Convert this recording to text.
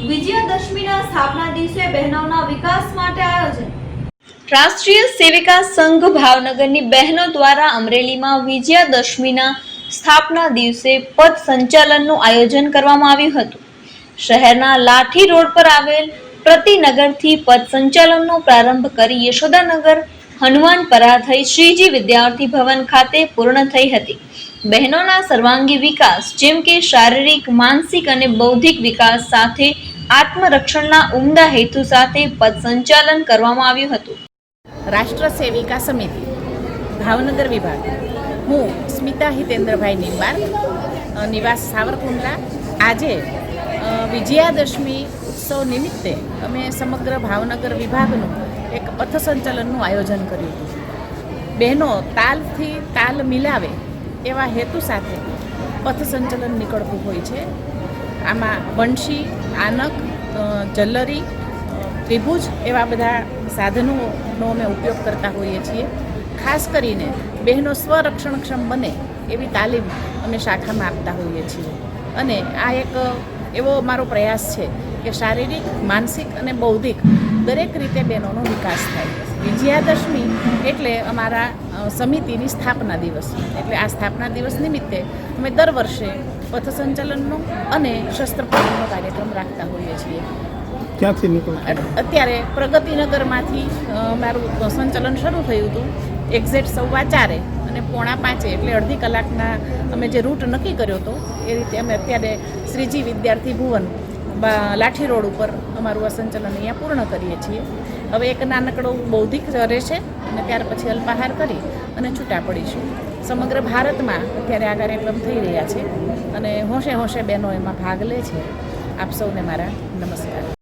વિજયાદશમીના સ્થાપના દિવસે બહેનોના વિકાસ માટે આયોજન. રાષ્ટ્રીય સેવિકા સંઘ ભાવનગરની બહેનો દ્વારા અમરેલીમાં વિજયાદશમીના સ્થાપના દિવસે પદ સંચાલનનું આયોજન કરવામાં આવ્યું હતું. શહેરના લાઠી રોડ પર આવેલ પ્રતિનગરથી પદ સંચાલનનો પ્રારંભ કરી યશોદાનગર હનુમાનપરા થઈ શ્રીજી વિદ્યાર્થી ભવન ખાતે પૂર્ણ થઈ હતી. બહેનોના સર્વાંગી વિકાસ જેમ કે શારીરિક, માનસિક અને બૌદ્ધિક વિકાસ સાથે આત્મરક્ષણના ઉમદા હેતુ સાથે પદ સંચાલન કરવામાં આવ્યું હતું. રાષ્ટ્ર સેવિકા સમિતિ, ભાવનગર વિભાગ. હું સ્મિતા હિતેન્દ્રભાઈ નિંબાર નિવાસ સાવરકુંડલા. આજે વિજયાદશમી ઉત્સવ નિમિત્તે અમે સમગ્ર ભાવનગર વિભાગનું એક પથસંચલનનું આયોજન કર્યું હતું. બહેનો તાલથી તાલ મિલાવે એવા હેતુ સાથે પથસંચલન નીકળતું હોય છે. આમાં વંશી આનક જલ્લરી ત્રિભુજ એવા બધા સાધનોનો અમે ઉપયોગ કરતા હોઈએ છીએ. ખાસ કરીને બહેનો સ્વરક્ષણક્ષમ બને એવી તાલીમ અમે શાખામાં આપતા હોઈએ છીએ. અને આ એક એવો મારો પ્રયાસ છે કે શારીરિક, માનસિક અને બૌદ્ધિક દરેક રીતે બહેનોનો વિકાસ થાય. વિજયાદશમી એટલે અમારા સમિતિની સ્થાપના દિવસ. એટલે આ સ્થાપના દિવસ નિમિત્તે અમે દર વર્ષે પથસંચલનનો અને શસ્ત્રપાલનનો કાર્યક્રમ રાખતા હોઈએ છીએ. ક્યાંથી નીકળ્યું? અત્યારે પ્રગતિનગરમાંથી મારું સંચલન શરૂ થયું હતું. એક્ઝેક્ટ સવા ચારે અને પોણા પાંચે એટલે અડધી કલાકના અમે જે રૂટ નક્કી કર્યો હતો એ રીતે અમે અત્યારે શ્રીજી વિદ્યાર્થી ભુવન બા- લાઠી રોડ ઉપર અમારું આ સંચલન અહીંયા પૂર્ણ કરીએ છીએ. હવે એક નાનકડો બૌદ્ધિક રહેશે અને ત્યાર પછી અલ્પાહાર કરી અને છૂટા પડીશું. સમગ્ર ભારતમાં અત્યારે આ કાર્યક્રમ થઈ રહ્યા છે અને હોંશે હોંશે બહેનો એમાં ભાગ લે છે. આપ સૌને મારા નમસ્કાર.